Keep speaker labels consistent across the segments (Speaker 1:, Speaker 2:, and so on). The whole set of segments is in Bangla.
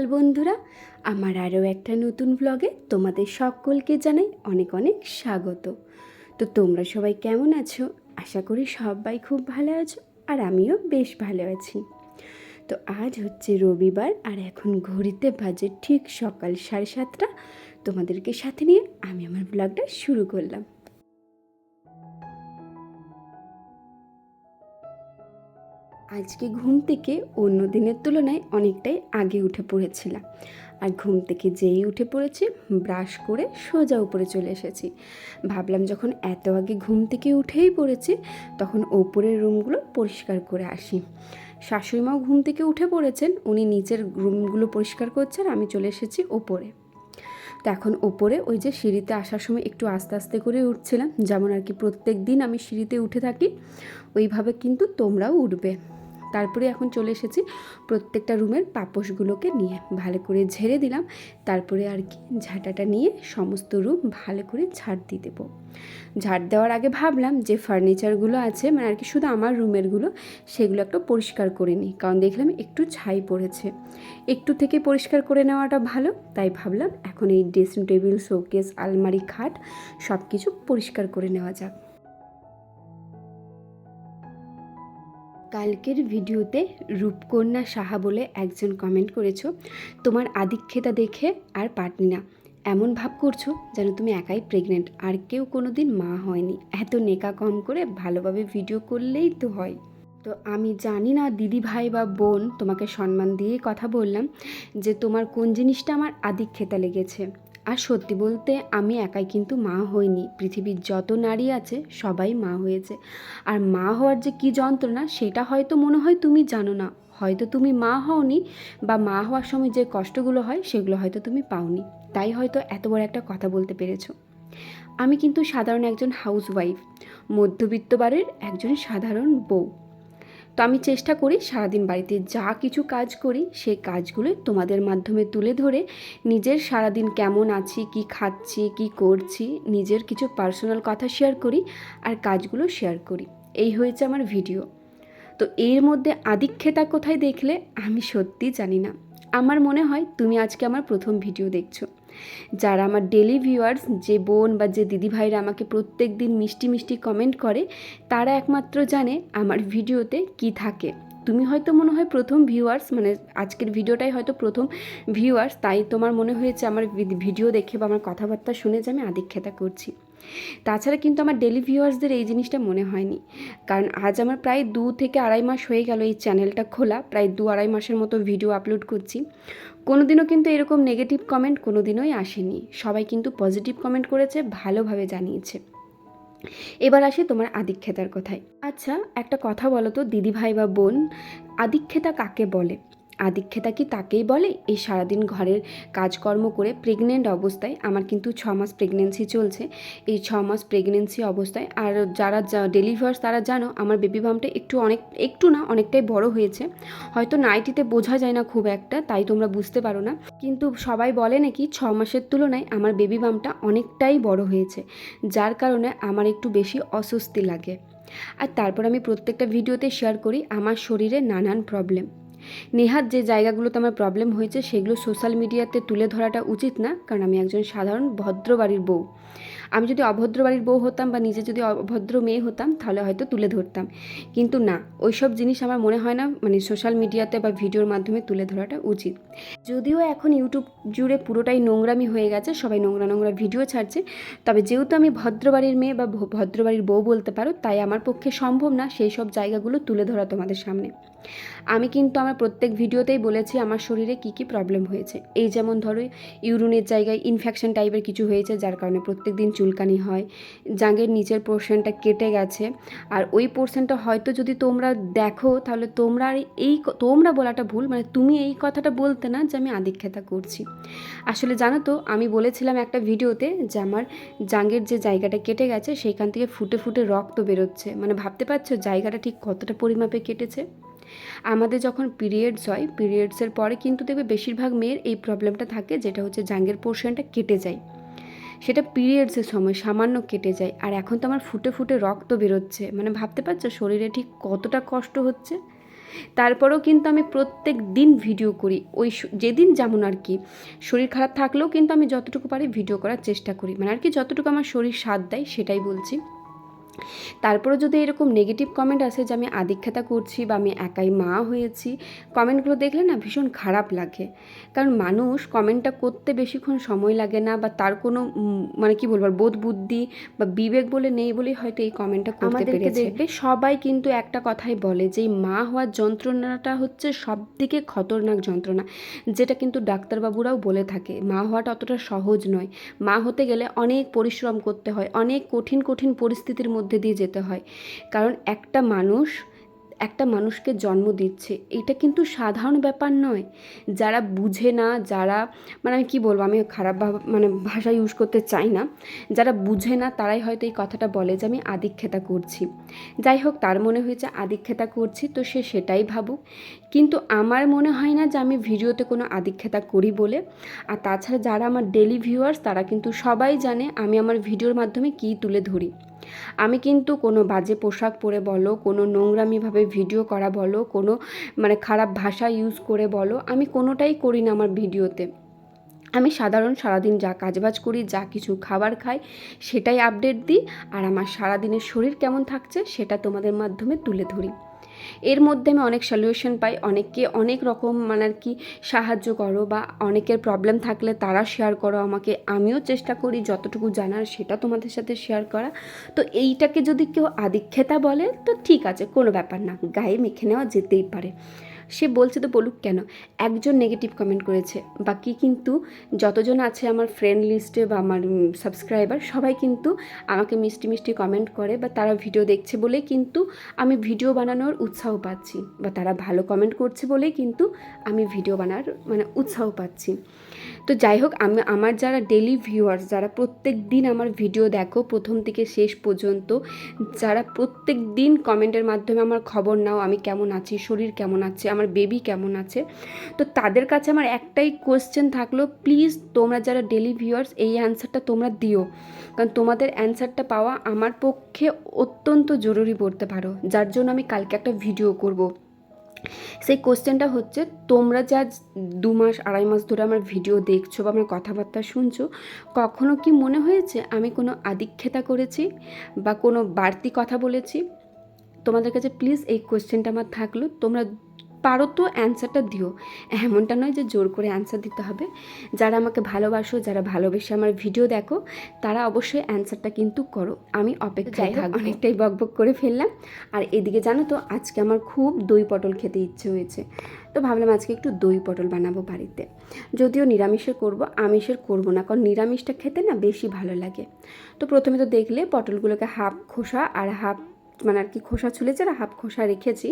Speaker 1: সকাল বন্ধুরা, আমার আরও একটা নতুন ব্লগে তোমাদের সকলকে জানাই অনেক অনেক স্বাগত। তো তোমরা সবাই কেমন আছো? আশা করি সবাই খুব ভালো আছো আর আমিও বেশ ভালো আছি। তো আজ হচ্ছে রবিবার আর এখন ঘড়িতে বাজে ঠিক সকাল সাড়ে সাতটা। তোমাদেরকে সাথে নিয়ে আমি আমার ব্লগটা শুরু করলাম। আজকে ঘুম থেকে অন্য দিনের তুলনায় অনেকটাই আগে উঠে পড়েছিলাম। আর ঘুম থেকে যেই উঠে পড়েছি, ব্রাশ করে সোজা উপরে চলে এসেছি। ভাবলাম যখন এত আগে ঘুম থেকে উঠেই পড়েছি, তখন ওপরের রুমগুলো পরিষ্কার করে আসি। শাশুড়িমাও ঘুম থেকে উঠে পড়েছেন, উনি নিচের রুমগুলো পরিষ্কার করছেন, আমি চলে এসেছি ওপরে। তো এখন ওপরে ওই যে সিঁড়িতে আসার সময় একটু আস্তে আস্তে করে উঠছিলাম, যেমন আর কি প্রত্যেক দিন আমি সিঁড়িতে উঠে থাকি, ওইভাবে কিন্তু তোমরাও উঠবে। তারপরে এখন চলে এসেছি প্রত্যেকটা রুমের পাপোশগুলোকে নিয়ে। ভালো করে ঝেড়ে দিলাম, তারপরে আর কি ঝাঁটাটা নিয়ে সমস্ত রুম ভালো করে ঝাড় দিয়ে দেবো। ঝাড় দেওয়ার আগে ভাবলাম যে ফার্নিচারগুলো আছে মানে আর কি শুধু আমার রুমেরগুলো, সেগুলো একটু পরিষ্কার করে নিই, কারণ দেখলাম একটু ছাই পড়েছে। একটু থেকে পরিষ্কার করে নেওয়াটা ভালো, তাই ভাবলাম এখন এই ড্রেসিং টেবিল শোকেস আলমারি, খাট সব কিছু পরিষ্কার করে নেওয়া যাক। কালকের ভিডিওতে রূপকন্যা সাহা বলে একজন কমেন্ট করেছ, তোমার আদিক্ষেতা দেখে আর পারনি না এমন ভাব করছ যেন তুমি একাই প্রেগনেন্ট আর কেউ কোনো দিন মা হয়নি। এত নেকা কম করে ভালোভাবে ভিডিও করলেই তো হয়। তো আমি জানি না দিদি ভাই বা বোন তোমাকে সম্মান দিয়ে কথা বললাম যে তোমার কোন জিনিসটা আমার আদিক্ষেতা লেগেছে। আর সত্যি বলতে আমি একাই কিন্তু মা হইনি। পৃথিবীর যত নারী আছে, সবাই মা হয়েছে। আর মা হওয়ার যে কী যন্ত্রণা, সেটা হয়তো মনে হয় তুমি জানো না। হয়তো তুমি মা হওনি বা মা হওয়ার সময় যে কষ্টগুলো হয়, সেগুলো হয়তো তুমি পাওনি। তাই হয়তো এত বড় একটা কথা বলতে পেরেছ। আমি কিন্তু সাধারণ একজন হাউসওয়াইফ মধ্যবিত্ত বাড়ির একজন সাধারণ বউ। তো আমি চেষ্টা করি সারাদিন বাড়িতে যা কিছু কাজ করি, সেই কাজগুলো তোমাদের মাধ্যমে তুলে ধরে নিজের সারাদিন কেমন আছি, কি খাচ্ছি, কি করছি, নিজের কিছু পার্সোনাল কথা শেয়ার করি আর কাজগুলো শেয়ার করি। এই হয়েছে আমার ভিডিও তো এর মধ্যে আদিক্ষেতা কোথায় দেখলে আমি সত্যি জানি না। আমার মনে হয় তুমি আজকে আমার প্রথম ভিডিও দেখছ। যারা আমার ডেলি ভিউয়ার্স যে বোন বা যে দিদি ভাইরা আমাকে প্রত্যেক দিন মিষ্টি মিষ্টি কমেন্ট করে, তারা একমাত্র জানে আমার ভিডিওতে কি থাকে। তুমি হয়তো মনে হয় প্রথম ভিউয়ার্স মানে আজকের ভিডিওটাই হয়তো প্রথম ভিউয়ার্স তাই তোমার মনে হয়েছে আমার ভিডিও দেখে বা আমার কথাবার্তা শুনে যে আমি আদিক্ষেতা করছি। তাছাড়া কিন্তু আমার ডেলি ভিউয়ার্সদের এই জিনিসটা মনে হয়নি। কারণ আজ আমার প্রায় দু থেকে আড়াই মাস হয়ে গেল এই চ্যানেলটা খোলা, প্রায় দু আড়াই মাসের মতো ভিডিও আপলোড করছি। কোনো দিনও কিন্তু এরকম নেগেটিভ কমেন্ট কোনো দিনই আসেনি। সবাই কিন্তু পজিটিভ কমেন্ট করেছে, ভালোভাবে জানিয়েছে। এবার আসি তোমার আদিক্ষেতার কথায়। আচ্ছা একটা কথা বলো তো দিদি ভাই বা বোন, আদিক্ষেতা কাকে বলে? আদিক্ষেতা কি তাকেই বলে? এই সারাদিন ঘরের কাজকর্ম করে প্রেগনেন্ট অবস্থায়, আমার কিন্তু ছ মাস প্রেগনেন্সি চলছে। এই ছ মাস প্রেগনেন্সি অবস্থায়, আর যারা ডেলিভার্স তারা জানো, আমার বেবি বামটা একটু অনেক, একটু না, অনেকটাই বড় হয়েছে। হয়তো নাইটিতে বোঝা যায় না খুব একটা, তাই তোমরা বুঝতে পারো না। কিন্তু সবাই বলে নাকি ছ মাসের তুলনায় আমার বেবি বামটা অনেকটাই বড় হয়েছে, যার কারণে আমার একটু বেশি অস্বস্তি লাগে। আর তারপর আমি প্রত্যেকটা ভিডিওতে শেয়ার করি, আমার শরীরে নানান প্রবলেম নেহাত যে জায়গাগুলোতে আমার প্রবলেম হয়েছে, সেগুলো সোশ্যাল মিডিয়াতে তুলে ধরাটা উচিত না, কারণ আমি একজন সাধারণ ভদ্র বাড়ির বউ। আমি যদি অভদ্র বাড়ির বউ হতাম বা নিজে যদি অভদ্র মেয়ে হতাম, তাহলে হয়তো তুলে ধরতাম। কিন্তু না, ওইসব জিনিস আমার মনে হয় না মানে সোশ্যাল মিডিয়াতে বা ভিডিওর মাধ্যমে তুলে ধরাটা উচিত। যদিও এখন ইউটিউব জুড়ে পুরোটাই নোংরামি হয়ে গেছে, সবাই নোংরা নোংরা ভিডিও ছাড়ছে, তবে যেহেতু আমি ভদ্রবাড়ির মেয়ে বা ভদ্রবাড়ির বউ বলতে পারো, তাই আমার পক্ষে সম্ভব না সেই সব জায়গাগুলো তুলে ধরা তোমাদের সামনে। আমি কিন্তু আমার প্রত্যেক ভিডিওতেই বলেছি আমার শরীরে কি কি প্রবলেম হয়েছে। এই যেমন ধরো, ইউরিনের জায়গায় ইনফেকশন টাইপের কিছু হয়েছে, যার কারণে প্রত্যেক দিন চুলকানি হয়, জাঙ্গের নিচের পোর্শনটা কেটে গেছে, আর ওই পোর্শনটা হয়তো যদি তোমরা দেখো, তাহলে তোমরা এই তোমরা বলাটা ভুল মানে তুমি এই কথাটা বলতে না যে আমি আদিক্ষেতা করছি। আসলে জানো তো, আমি বলেছিলাম একটা ভিডিওতে যে আমার জাঙ্গের যে জায়গাটা কেটে গেছে, সেইখান থেকে ফুটে ফুটে রক্ত বেরোচ্ছে। মানে ভাবতে পারছ জায়গাটা ঠিক কতটা পরিমাপে কেটেছে? আমাদের যখন পিরিয়ডস হয় পিরিয়ডসের পরে কিন্তু দেখবে বেশিরভাগ মেয়ের এই প্রবলেমটা থাকে, যেটা হচ্ছে জাঙ্গের পোর্শনটা কেটে যায়। সেটা পিরিয়ডসের সময় সামান্য কেটে যায়। আর এখন তো আমার ফুটে ফুটে রক্ত বেরোচ্ছে। মানে ভাবতে পারছ, শরীরে ঠিক কতটা কষ্ট হচ্ছে? তারপরেও কিন্তু আমি প্রত্যেক দিন ভিডিও করি। ওই যেদিন যেমন আর কি, শরীর খারাপ থাকলেও কিন্তু আমি যতটুকু পারি ভিডিও করার চেষ্টা করি। মানে আর কি যতটুকু আমার শরীর সাথ দেয়, সেটাই বলছি। তারপরে যদি এরকম নেগেটিভ কমেন্ট আসে যে আমি আদিক্ষেতা করছি বা আমি একাই মা হয়েছি কমেন্টগুলো দেখলে না ভীষণ খারাপ লাগে। কারণ মানুষ কমেন্টটা করতে বেশিক্ষণ সময় লাগে না বা তার কোনো মানে কি বলব বোধ বুদ্ধি বা বিবেক বলে নেই বলেই হয়তো এই কমেন্টটা করতে পেরেছে। দেখবে সবাই কিন্তু একটা কথাই বলে যে মা হওয়ার যন্ত্রণাটা হচ্ছে সব থেকে খতরনাক যন্ত্রণা যেটা কিন্তু ডাক্তারবাবুরাও বলে থাকে। মা হওয়াটা অতটা সহজ নয়। মা হতে গেলে অনেক পরিশ্রম করতে হয় অনেক কঠিন কঠিন পরিস্থিতির মধ্যে দিয়ে যেতে হয়। কারণ একটা মানুষ, একটা মানুষকে জন্ম দিচ্ছে, এটা কিন্তু সাধারণ ব্যাপার নয়। যারা বুঝে না, যারা মানে আমি কী বলব, আমি খারাপ মানে ভাষা ইউজ করতে চাই না। যারা বুঝে না, তারাই হয়তো এই কথাটা বলে যে আমি আদিক্ষেতা করছি। যাই হোক, তার মনে হয়েছে আদিক্ষেতা করছি, তো সে সেটাই ভাবুক। কিন্তু আমার মনে হয় না যে আমি ভিডিওতে কোনো আদিক্ষেতা করি বলে। আর তাছাড়া যারা আমার ডেলি ভিউয়ার্স তারা কিন্তু সবাই জানে আমি আমার ভিডিওর মাধ্যমে কী তুলে ধরি। আমি কিন্তু কোনো বাজে পোশাক পরে বলো, কোনো নোংরামিভাবে ভিডিও করা বলো, কোনো মানে খারাপ ভাষা ইউজ করে বলো, আমি কোনোটাই করি না আমার ভিডিওতে। আমি সাধারণ সারাদিন যা কাজবাজ করি, যা কিছু খাবার খাই, সেটাই আপডেট দিই, আর আমার সারাদিনের শরীর কেমন থাকছে সেটা তোমাদের মাধ্যমে তুলে ধরি। এর মধ্যে আমি অনেক সলিউশন পাই। অনেককে অনেক রকম মানে আর কি সাহায্য করো বা অনেকের প্রবলেম থাকলে তারা শেয়ার করো আমাকে। আমিও চেষ্টা করি যতটুকু জানার সেটা তোমাদের সাথে শেয়ার করা। তো এইটাকে যদি কেউ আদিক্ষেতা বলে, তো ঠিক আছে, কোনো ব্যাপার না। গায়ে মেখে নেওয়া যেতেই পারে। সে বলছে তো বলুক কেন? একজন নেগেটিভ কমেন্ট করেছে। বাকি কিন্তু যতজন আছে আমার ফ্রেন্ড লিস্টে বা আমার সাবস্ক্রাইবার সবাই কিন্তু আমাকে মিষ্টি মিষ্টি কমেন্ট করে বা তারা ভিডিও দেখছে বলে কিন্তু আমি ভিডিও বানানোর উৎসাহ পাচ্ছি বা তারা ভালো কমেন্ট করছে বলেই কিন্তু আমি ভিডিও বানার মানে উৎসাহ পাচ্ছি। তো যাই হোক, আমি, আমার যারা ডেলি ভিউয়ার্স যারা প্রত্যেক দিন আমার ভিডিও দেখো, প্রথম থেকে শেষ পর্যন্ত, যারা প্রত্যেক দিন কমেন্টের মাধ্যমে আমার খবর নাও, আমি কেমন আছি, শরীর কেমন আছে, আমার বেবি কেমন আছে, তো তাদের কাছে আমার একটাই কোয়েশ্চেন থাকল প্লিজ তোমরা যারা ডেলি ভিউয়ার্স এই অ্যান্সারটা তোমরা দিও। কারণ তোমাদের অ্যান্সারটা পাওয়া আমার পক্ষে অত্যন্ত জরুরি পড়তে পারো, যার জন্য আমি কালকে একটা ভিডিও করব। সেই কোশ্চেনটা হচ্ছে, তোমরা যা দু মাস, আড়াই মাস ধরে আমার ভিডিও দেখছ বা আমার কথাবার্তা শুনছো, কখনো কি মনে হয়েছে আমি কোনো আদিক্ষেতা করেছি বা কোনো বাড়তি কথা বলেছি? তোমাদের কাছে প্লিজ এই কোশ্চেনটা আমার থাকল। তোমরা পারো তো অ্যান্সারটা দিও। এমনটা নয় যে জোর করে অ্যান্সার দিতে হবে। যারা আমাকে ভালোবাসো যারা ভালোবেসে আমার ভিডিও দেখো তারা অবশ্যই অ্যান্সারটা কিন্তু করো। আমি অপেক্ষায় থাকব। অনেকটাই বকবক করে ফেললাম। আর এদিকে জানো তো আজকে আমার খুব দই পটল খেতে ইচ্ছে হয়েছে। তো ভাবলাম আজকে একটু দই পটল বানাবো বাড়িতে। যদিও নিরামিষের করব আমিষের করব না কারণ নিরামিষটা খেতে না বেশি ভালো লাগে। তো প্রথমে তো দেখলে পটলগুলোকে হাফ খোসা আর হাফ মানে আর কি খোসা ছুলেছে আর হাফ খোসা রেখেছি।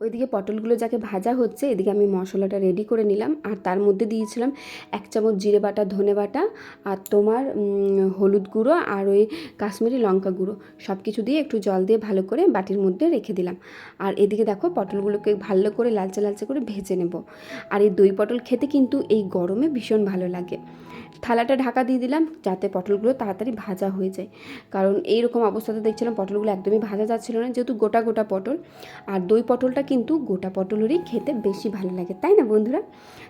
Speaker 1: ওইদিকে পটলগুলো যাকে ভাজা হচ্ছে, এদিকে আমি মশলাটা রেডি করে নিলাম। আর তার মধ্যে দিয়েছিলাম এক চামচ জিরে বাটা, ধনে বাটা, আর তোমার হলুদ গুঁড়ো আর ওই কাশ্মীরি লঙ্কা গুঁড়ো। সব কিছু দিয়ে একটু জল দিয়ে ভালো করে বাটির মধ্যে রেখে দিলাম। আর এদিকে দেখো, পটলগুলোকে ভালো করে লালচে লালচে করে ভেজে নেব। আর এই দই পটল খেতে কিন্তু এই গরমে ভীষণ ভালো লাগে। থালাটা ঢাকা দিয়ে দিলাম, যাতে পটলগুলো তাড়াতাড়ি ভাজা হয়ে যায়। কারণ এইরকম অবস্থাতে দেখছিলাম পটলগুলো একদমই ভাজা যাচ্ছিল না, যেহেতু গোটা গোটা পটল। আর দই পটলটা কিন্তু গোটা পটলেরই খেতে বেশি ভালো লাগে, তাই না বন্ধুরা?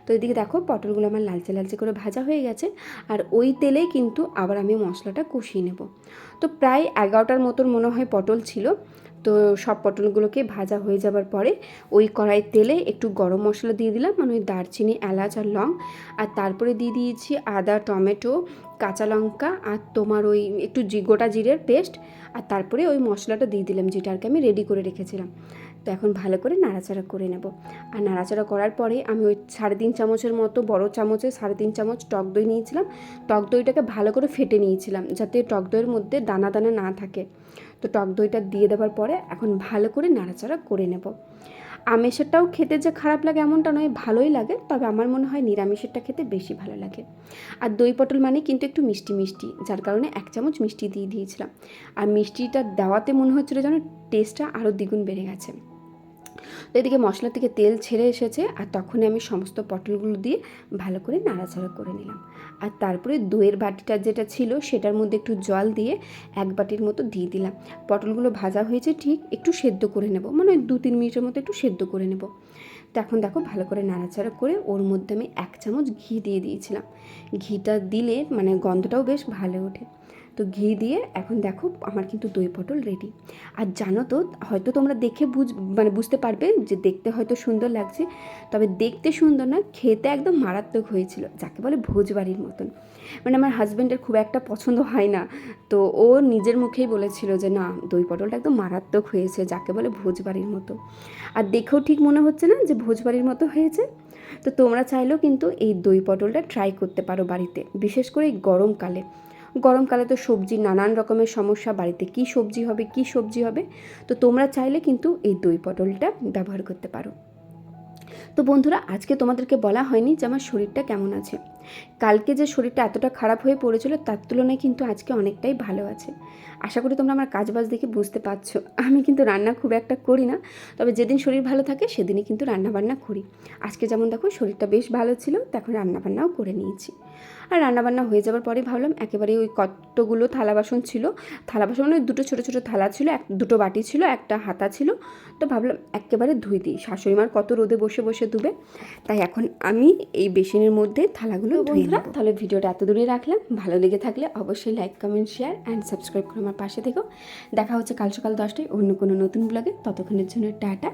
Speaker 1: তো এদিকে দেখো, পটলগুলো আমার লালচে লালচে করে ভাজা হয়ে গেছে। আর ওই তেলেই কিন্তু আবার আমি মশলাটা কষিয়ে নেব। তো প্রায় এগারোটার মতন মনে হয় পটল ছিল। তো সব পটলগুলোকে ভাজা হয়ে যাবার পরে ওই কড়াই তেলে একটু গরম মশলা দিয়ে দিলাম মানে ওই দারচিনি, এলাচ আর লং। আর তারপরে দিয়ে দিয়েছি আদা, টমেটো, কাঁচা লঙ্কা আর তোমার ওই একটু গোটা জিরের পেস্ট। আর তারপরে ওই মশলাটা দিয়ে দিলাম, যেটা আর কি আমি রেডি করে রেখেছিলাম। তো এখন ভালো করে নাড়াচাড়া করে নেব। আর নাড়াচাড়া করার পরে আমি ওই সাড়ে তিন চামচের মতো বড় চামচে সাড়ে তিন চামচ টক দই নিয়েছিলাম। টক দইটাকে ভালো করে ফেটে নিয়েছিলাম যাতে টক দইয়ের মধ্যে দানা দানা না থাকে। তো টক দইটা দিয়ে দেওয়ার পরে এখন ভালো করে নাড়াচাড়া করে নেব। আমিষেরটাও খেতে যে খারাপ লাগে এমনটা নয়, ভালোই লাগে, তবে আমার মনে হয় নিরামিষেরটা খেতে বেশি ভালো লাগে। আর দই পটল মানে কিন্তু একটু মিষ্টি মিষ্টি, যার কারণে এক চামচ মিষ্টি দিয়ে দিয়েছিলাম। আর মিষ্টিটা দেওয়াতে মনে হচ্ছিল যেন টেস্টটা আরও দ্বিগুণ বেড়ে গেছে। তো এদিকে মশলা থেকে তেল ছেড়ে এসেছে আর তখনই আমি সমস্ত পটলগুলো দিয়ে ভালো করে নাড়াচাড়া করে নিলাম। আর তারপরে দইয়ের বাটিটা যেটা ছিল সেটার মধ্যে একটু জল দিয়ে এক বাটির মতো দিয়ে দিলাম। পটলগুলো ভাজা হয়েছে ঠিক একটু সেদ্ধ করে নেব মানে দু তিন মিনিটের মতো একটু সেদ্ধ করে নেব। তো এখন দেখো ভালো করে নাড়াচাড়া করে ওর মধ্যে আমি এক চামচ ঘি দিয়ে দিয়েছিলাম। ঘিটা দিলে মানে গন্ধটাও বেশ ভালো ওঠে। তো ঘি দিয়ে এখন দেখো আমার কিন্তু দই পটল রেডি আর জানো তো, হয়তো তোমরা দেখে বুঝ মানে বুঝতে পারবে যে দেখতে হয়তো সুন্দর লাগছে, তবে দেখতে সুন্দর না, খেতে একদম মারাত্মক হয়েছিল, যাকে বলে ভোজবাড়ির মতন। মানে আমার হাজব্যান্ডের খুব একটা পছন্দ হয় না, তো ও নিজের মুখেই বলেছিল যে না, দই পটলটা একদম মারাত্মক হয়েছে, যাকে বলে ভোজবাড়ির মতো। আর দেখেও ঠিক মনে হচ্ছে না যে ভোজবাড়ির মতো হয়েছে। তো তোমরা চাইলেও কিন্তু এই দই পটলটা ট্রাই করতে পারো বাড়িতে, বিশেষ করে এই গরমকালে। গরমকালে তো সবজি নানান রকমের সমস্যা। বাড়িতে কি সবজি হবে, কি সবজি হবে? তো তোমরা চাইলে কিন্তু এই দই পটলটা ব্যবহার করতে পারো। তো বন্ধুরা, আজকে তোমাদেরকে বলা হয়নি যে আমার শরীরটা কেমন আছে। কালকে যে শরীরটা এতটা খারাপ হয়ে পড়েছিল, তার তুলনায় কিন্তু আজকে অনেকটাই ভালো আছে। আশা করি তোমরা আমার কাজবাজ দেখে বুঝতে পারছ। আমি কিন্তু রান্না খুব একটা করি না তবে যেদিন শরীর ভালো থাকে সেদিনই কিন্তু রান্না বান্না করি। আজকে যেমন দেখো শরীরটা বেশ ভালো ছিল তখন রান্নাবান্নাও করে নিয়েছি। আর রান্নাবান্না হয়ে যাওয়ার পরে ভাবলাম একেবারে ওই কতগুলো থালা বাসন ছিল থালা বাসন মানে দুটো ছোটো ছোটো থালা ছিল এক দুটো বাটি ছিল একটা হাতা ছিল তো ভাবলাম একেবারে ধুই দিই। শাশুড়ি মার কত রোদে বসে বসে ধুবে তাই এখন আমি এই বেসিনের মধ্যে থালাগুলো ধুয়ে তাহলে ভিডিওটা এত দূরে রাখলাম। ভালো লেগে থাকলে অবশ্যই like comment share and subscribe করে আমার পাশে থেকো দেখা হচ্ছে কাল সকাল দশটায় অন্য কোনো নতুন ব্লগে ততক্ষণের জন্য টাটা।